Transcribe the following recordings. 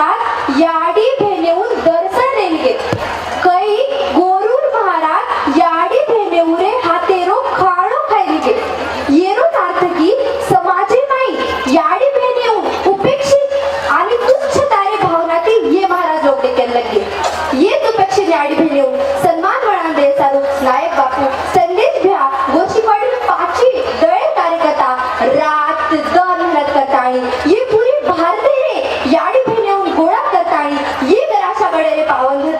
महाराज याडी भेनेऊन दर्शन रेल्गे कै गोरुर महाराज याडी भेनेउरे हातेरो खाळो खैलगे येरो अर्थ की समाजे नाही याडी भेनेऊन उपेक्षित आणि तुच्छ तारे भावनातील ये महाराज लोकडे केलं ये तुपेक्षित याडी भेनेऊन 打了你看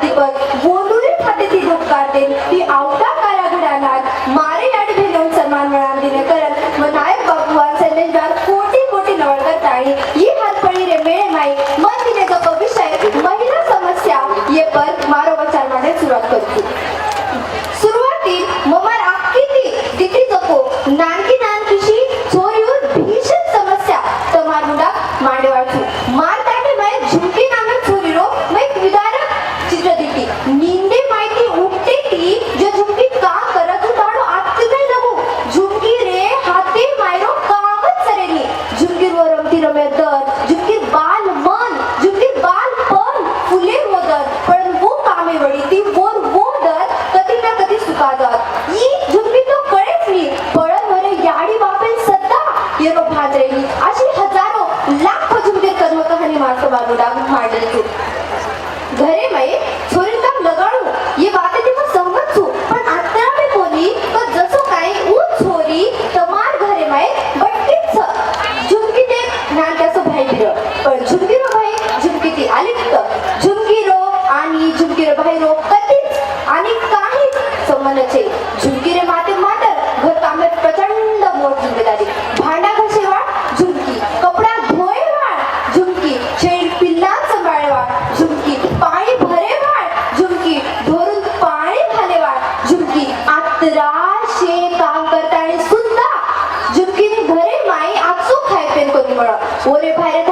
घरे में छोरी का लगाड़ू. ये बात सतराशे काम करता करताना सुद्धा झुमकीने घरे माई आपसूक खाय पेन कोणी म्हणा ओरे भारत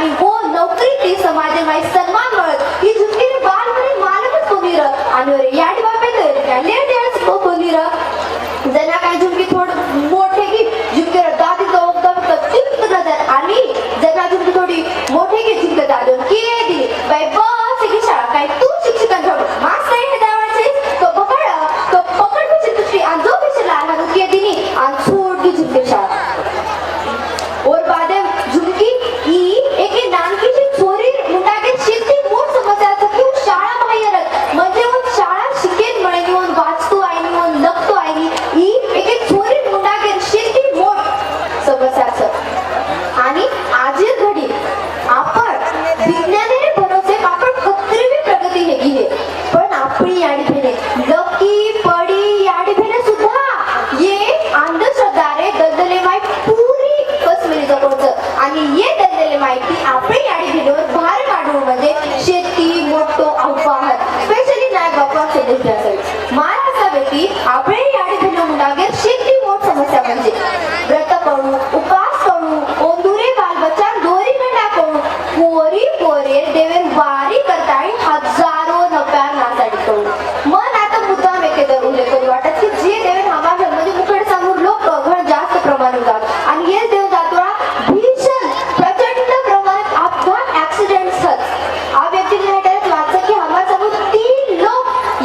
आणि वो नोकरी ती समाजे माई सन्मान मिळत. ही जिंदगी बाल बरी मालकच कोणी र आणि वर याड बापे तर गॅले को कोणी र जना काय जिंदगी थोड मोठे की जिंदगी दादी तो एकदम तत्चित नजर आणि जना जिंदगी थोडी मोठे की जिंदगी दादी के दी बाय बस की शाळा काय तू शिक्षिका घेऊन मास नाही हे तो पकड तो पकड तुझी तुझी आणि जो पेक्षा लहान की दिली आणि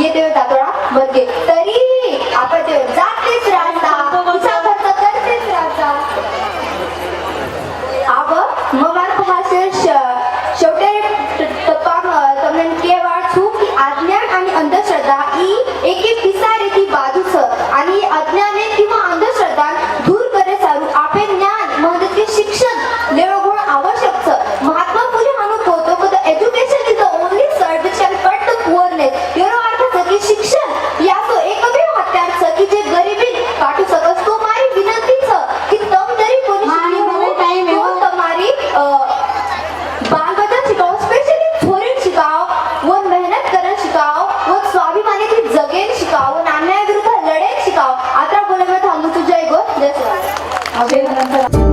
দিয়ে দেওয়া 好，谢谢大家。